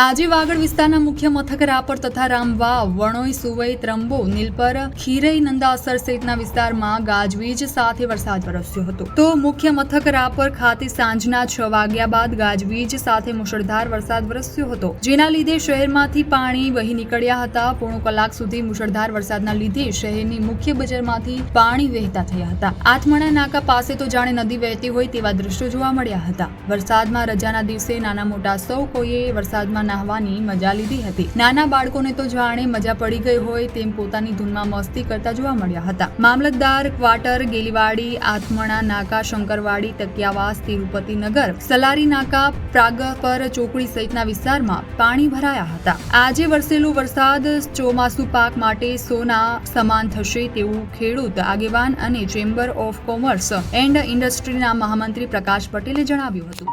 આજે વાગડ વિસ્તારના મુખ્ય મથક રાપર તથા રામવા, વણોઈ, સુવઈ, ત્રંબો, નીલપર, ખીરઈ, નંદાસર સહિતના વિસ્તારમાં ગાજવીજ સાથે વરસાદ વરસ્યો હતો. તો મુખ્ય મથક રાપર ખાતે સાંજના છ વાગ્યા બાદ ગાજવીજ સાથે મુશળધાર વરસાદ વરસ્યો હતો. જેના લીધે શહેરમાંથી પાણી વહી નીકળ્યા હતા. પોણો કલાક સુધી મુશળધાર વરસાદના લીધે શહેરની મુખ્ય બજારમાંથી પાણી વહેતા થયા હતા. આથમણા નાકા પાસે તો જાણે નદી વહેતી હોય તેવા દ્રશ્યો જોવા મળ્યા હતા. વરસાદમાં રજાના દિવસે નાના મોટા સૌ કોઈએ વરસાદમાં નાહવાની મજા લીધી હતી. નાના બાળકોને તો જાણે મજા પડી ગઈ હોય તેમ પોતાની ધૂનમાં મસ્તી કરતા જોવા મળ્યા હતા. મામલતદાર ક્વાર્ટર, ગેલીવાડી, આથમણા, નાકા, શંકરવાડી તકિયાવાસ તિરુપતિ નગર, સલારી નાકા પ્રાગપર ચોકડી સહિતના વિસ્તારમાં પાણી ભરાયા હતા. આજે વરસેલું વરસાદ ચોમાસુ પાક માટે સોના સમાન થશે તેવું ખેડૂત, આગેવાન અને ચેમ્બર ઓફ કોમર્સ એન્ડ ઇન્ડસ્ટ્રીના મહામંત્રી પ્રકાશ પટેલે જણાવ્યું હતું.